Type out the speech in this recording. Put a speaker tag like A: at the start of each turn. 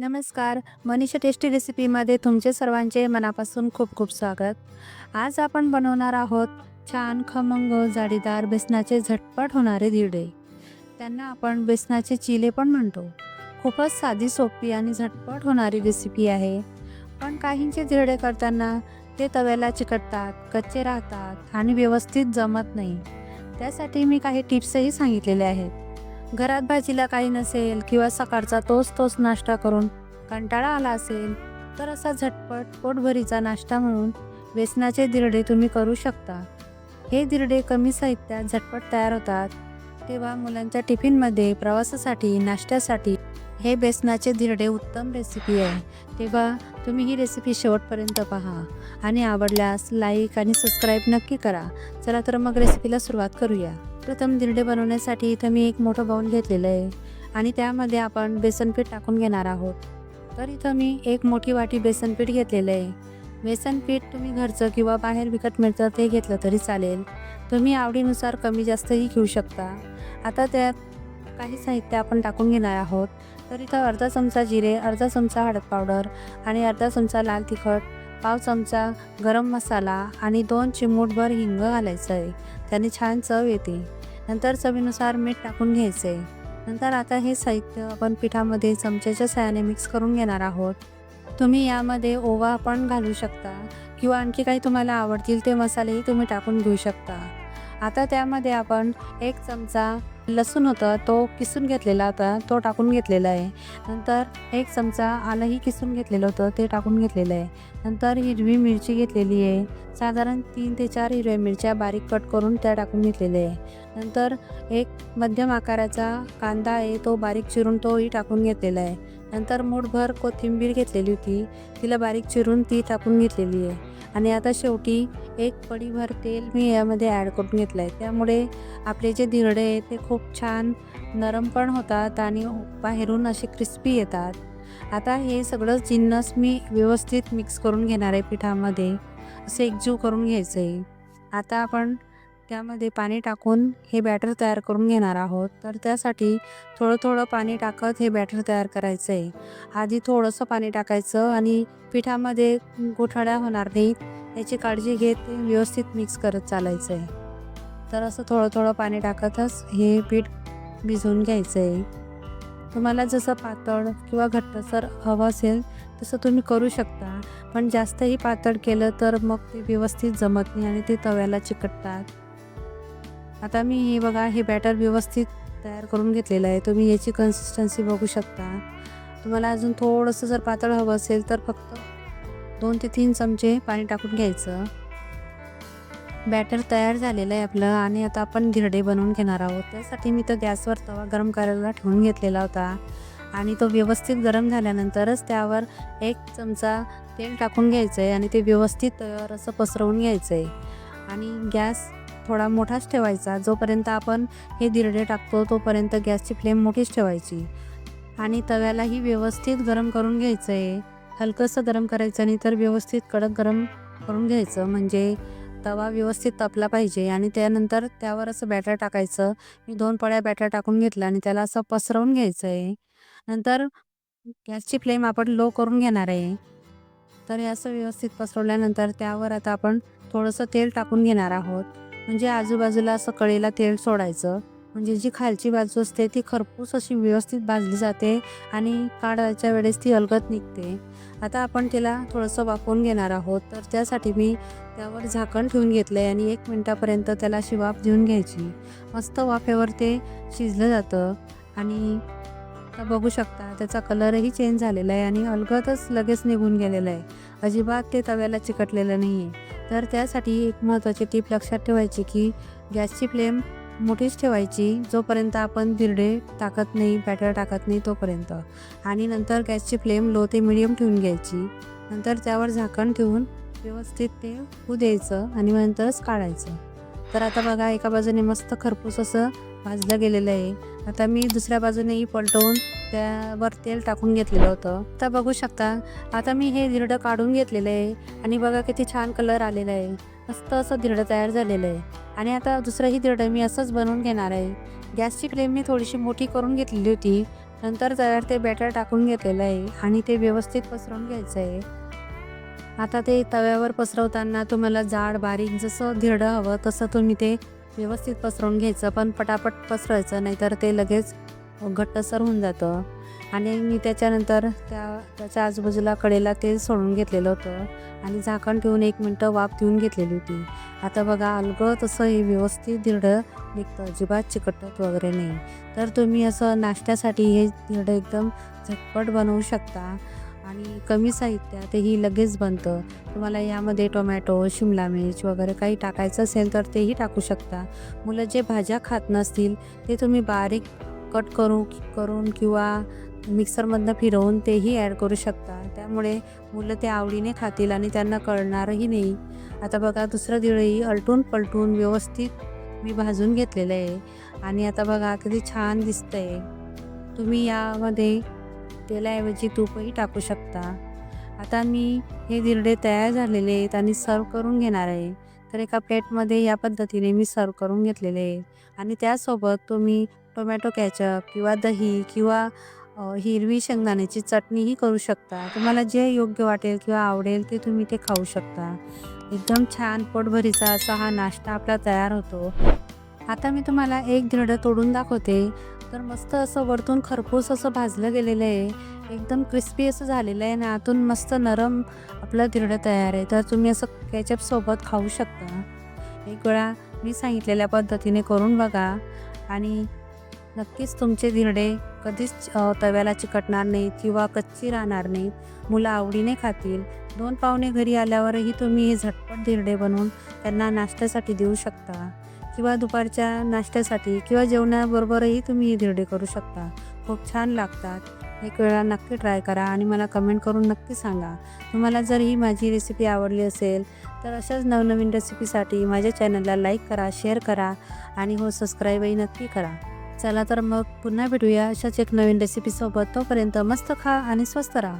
A: नमस्कार. मनीषा टेस्टी रेसिपीमध्ये तुमचे सर्वांचे मनापासून खूप खूप स्वागत. आज आपण बनवणार आहोत छान खमंग जाडीदार बेसनाचे झटपट होणारे दिडे त्यांना आपण बेसनाचे चिले पण म्हणतो. खूपच साधी सोपी आणि झटपट होणारी रेसिपी आहे. पण काहींचे धिरडे करताना ते तव्याला चिकटतात कच्चे राहतात आणि व्यवस्थित जमत नाही. त्यासाठी मी काही टिप्सही सांगितलेले आहेत. घरात भाजीला काही नसेल किंवा सकाळचा तोच तोच नाश्ता करून कंटाळा आला असेल तर असा झटपट पोटभरीचा नाश्ता म्हणून बेसनाचे दिरडे तुम्ही करू शकता. हे दिरडे कमी साहित्यात झटपट तयार होतात. तेव्हा मुलांच्या टिफिनमध्ये प्रवासासाठी नाश्त्यासाठी हे बेसनाचे धिरडे उत्तम रेसिपी आहे. तेव्हा तुम्ही ही रेसिपी शेवटपर्यंत पहा आणि आवडल्यास लाईक आणि सबस्क्राईब नक्की करा. चला तर मग रेसिपीला सुरुवात करूया. प्रथम धिरडे बनवण्यासाठी इथं मी एक मोठं बाऊल घेतलेलं आहे आणि त्यामध्ये आपण बेसनपीठ टाकून घेणार आहोत. तर इथं मी एक मोठी वाटी बेसनपीठ घेतलेलं आहे. बेसनपीठ तुम्ही घरचं किंवा बाहेर विकत मिळतं ते घेतलं तरी चालेल. तुम्ही आवडीनुसार कमी जास्तही घेऊ शकता. आता त्यात काही साहित्य आपण टाकून घेणार आहोत. तर इथं अर्धा चमचा जिरे अर्धा चमचा हळद पावडर आणि अर्धा चमचा लाल तिखट पाव चमचा गरम मसाला आणि दोन चिमूटभर हिंग घालायचं आहे त्याने छान चव येते. नंतर चवीनुसार मीठ टाकून घ्यायचं आहे नंतर आता हे साहित्य आपण पिठामध्ये चमच्याच्या साहाय्याने मिक्स करून घेणार आहोत. तुम्ही यामध्ये ओवा पण घालू शकता किंवा आणखी काही तुम्हाला आवडतील ते मसालेही तुम्ही टाकून घेऊ शकता. आता त्यामध्ये आपण एक चमचा लसूण होता तो किसून घेतलेला होता तो टाकून घेतलेला आहे. नंतर एक चमचा आलंही किसून घेतलेलं होतं ते टाकून घेतलेलं आहे. नंतर हिरवी मिरची घेतलेली आहे. साधारण तीन ते चार हिरव्या मिरच्या बारीक कट करून त्या टाकून घेतलेल्या आहे. नंतर एक मध्यम आकाराचा कांदा आहे तो बारीक चिरून तोही टाकून घेतलेला आहे. नंतर मूठभर कोथिंबीर घेतलेली होती तिला बारीक चिरून ती टाकून घेतलेली आहे. आणि आता शेवटी एक पडीभर तेल मी यामध्ये ॲड करून घेतलं आहे त्यामुळे आपले जे धिरडे आहे ते खूप छान नरम पण होतात आणि बाहेरून असे क्रिस्पी येतात. आता हे सगळं जिन्नस मी व्यवस्थित मिक्स करून घेणार आहे पिठामध्ये. असे एकजीव करून घ्यायचं. आहे आता आपण त्यामध्ये पाणी टाकून हे बॅटर तयार करून घेणार आहोत. तर त्यासाठी थोडं थोडं पाणी टाकत हे बॅटर तयार करायचं आहे आधी थोडंसं पाणी टाकायचं आणि पिठामध्ये गोठाळ्या होणार नाहीत. याची काळजी घेत व्यवस्थित मिक्स करत चालायचं आहे तर असं थोडं थोडं पाणी टाकतच हे पीठ भिजवून घ्यायचं आहे तुम्हाला जसं पातळ किंवा घट्टसर हवं असेल तसं तुम्ही करू शकता. पण जास्तही पातळ केलं तर मग ते व्यवस्थित जमत नाही आणि ते तव्याला चिकटतात. आता मी हे बघा हे बॅटर व्यवस्थित तयार करून घेतलेलं आहे. तुम्ही याची कन्सिस्टन्सी बघू शकता. तुम्हाला अजून थोडंसं जर पातळ हवं असेल तर फक्त दोन ते तीन चमचे पाणी टाकून घ्यायचं. बॅटर तयार झालेलं आहे आपलं आणि आता आपण धिरडे बनवून घेणार आहोत. त्यासाठी मी तर गॅसवर तवा गरम करायला ठेवून घेतलेला होता आणि तो व्यवस्थित गरम झाल्यानंतरच त्यावर एक चमचा तेल टाकून घ्यायचं आहे आणि ते व्यवस्थित तयार असं पसरवून घ्यायचं आहे आणि गॅस थोडा मोठाच ठेवायचा. जोपर्यंत आपण हे दिरडे टाकतो तोपर्यंत गॅसची फ्लेम मोठीच ठेवायची. आणि तव्यालाही व्यवस्थित गरम करून घ्यायचं आहे हलकंसं गरम करायचं नाही तर व्यवस्थित कडक गरम करून घ्यायचं. म्हणजे तवा व्यवस्थित तपला पाहिजे आणि त्यानंतर त्यावर असं बॅटर टाकायचं. मी दोन पळ्या बॅटर टाकून घेतलं आणि त्याला असं पसरवून घ्यायचं आहे नंतर गॅसची फ्लेम आपण लो करून घेणार आहे. तर हे असं व्यवस्थित पसरवल्यानंतर त्यावर आता आपण थोडंसं तेल टाकून घेणार आहोत. म्हणजे आजूबाजूला असं कळीला तेल सोडायचं. म्हणजे जी खालची बाजू असते ती खरपूस अशी व्यवस्थित भाजली जाते आणि काढायच्या वेळेस ती अलगत निघते. आता आपण त्याला थोडंसं वाफवून घेणार आहोत. तर त्यासाठी मी त्यावर झाकण ठेवून घेतलं आहे आणि एक मिनटापर्यंत त्याला अशी वाफ देऊन घ्यायची. मस्त वाफेवर ते शिजलं जातं आणि आता बघू शकता त्याचा कलरही चेंज झालेला आहे आणि अलगतच लगेच निघून गेलेलं आहे. अजिबात ते तव्याला चिकटलेलं नाही आहे तर त्यासाठी एक महत्त्वाची टीप लक्षात ठेवायची की गॅसची फ्लेम मोठीच ठेवायची जोपर्यंत आपण धिरडे टाकत नाही बॅटर टाकत नाही तोपर्यंत. आणि नंतर गॅसची फ्लेम लो ते मिडियम ठेवून घ्यायची. नंतर त्यावर झाकण ठेवून व्यवस्थित ते होऊ द्यायचं आणि नंतरच काढायचं. तर आता बघा एका बाजूने मस्त खरपूस असं भाजलं गेलेलं आहे. आता मी दुसऱ्या बाजूनेही पलटवून त्यावर तेल टाकून घेतलेलं होतं. आता बघू शकता आता मी हे धिरडं काढून घेतलेलं आहे आणि बघा किती छान कलर आलेला आहे. मस्त असं धिरडं तयार झालेलं आहे. आणि आता दुसरंही धिरडं मी असंच बनवून घेणार आहे. गॅसची फ्लेम मी थोडीशी मोठी करून घेतलेली होती. नंतर त्यावर ते बॅटर टाकून घेतलेलं आहे आणि ते व्यवस्थित पसरवून घ्यायचं आहे. आता ते तव्यावर पसरवताना तुम्हाला जाड बारीक जसं धिरडं हवं तसं तुम्ही ते व्यवस्थित पसरवून घ्यायचं. पण पटापट पसरवायचं नाहीतर ते लगेच घट्टसर होऊन जातं. आणि मी त्याच्यानंतर त्या त्याच्या आजूबाजूला कडेला तेल सोडून घेतलेलं होतं. आणि झाकण ठेवून एक मिनटं वाफ देऊन घेतलेली होती. आता बघा अलगं तसं हे व्यवस्थित धिरडं निघतं. अजिबात चिकटत वगैरे नाही. तर तुम्ही असं नाश्त्यासाठी हे धिरडं एकदम झटपट बनवू शकता. आणि कमी साहित्यातही लगेच बनतं. तुम्हाला यामध्ये टोमॅटो शिमला मिर्च वगैरे काही टाकायचं असेल तर तेही टाकू शकता. मुलं जे भाज्या खात नसतील ते तुम्ही बारीक कट करू करून किंवा मिक्सरमधनं फिरवून तेही ॲड करू शकता. त्यामुळे मुलं ते आवडीने खातील आणि त्यांना कळणारही नाही. आता बघा दुसरं दिळही अलटून पलटून व्यवस्थित मी भाजून घेतलेलं आहे. आणि आता बघा किती छान दिसतं आहे तुम्ही यामध्ये तेलाऐवजी तूपही टाकू शकता. आता मी हे दिरडे तयार झालेले आहेत आणि सर्व करून घेणार आहे. तर एका प्लेटमध्ये या पद्धतीने मी सर्व करून घेतलेले आहे आणि त्यासोबत तुम्ही टोमॅटो कॅचअप किंवा दही किंवा हिरवी शेंगदाण्याची चटणीही करू शकता. तुम्हाला जे योग्य वाटेल किंवा आवडेल ते तुम्ही ते खाऊ शकता. एकदम छान पोटभरीचा असा हा नाश्ता आपला तयार होतो. आता मी तुम्हाला एक धिरडं तोडून दाखवते. तर मस्त असं वरतून खरपूस असं भाजलं गेलेलं आहे. एकदम क्रिस्पी असं झालेलं आहे ना आतून मस्त नरम आपलं धिरडं तयार आहे. तर तुम्ही असं कॅचअपसोबत खाऊ शकता. एक वेळा मी सांगितलेल्या पद्धतीने करून बघा. आणि नक्कीच तुमचे धिरडे कधीच तव्याला चिकटणार नाहीत किंवा कच्ची राहणार नाहीत मुलं आवडीने खातील. दोन पाहुणे घरी आल्यावरही तुम्ही हे झटपट धिरडे बनवून त्यांना नाश्त्यासाठी देऊ शकता. किंवा दुपारच्या नाश्त्यासाठी किंवा जेवणाबरोबरही तुम्ही हे धिरडे करू शकता. खूप छान लागतात. एक वेळा नक्की ट्राय करा आणि मला कमेंट करून नक्की सांगा. तुम्हाला जर ही माझी रेसिपी आवडली असेल तर अशाच नवनवीन रेसिपीसाठी माझ्या चॅनलला लाईक करा शेअर करा आणि हो सबस्क्राईबही नक्की करा. चला तर मग पुन्हा भेटूया अशाच एक नवीन रेसिपीसोबत. तोपर्यंत मस्त खा आणि स्वस्त राहा.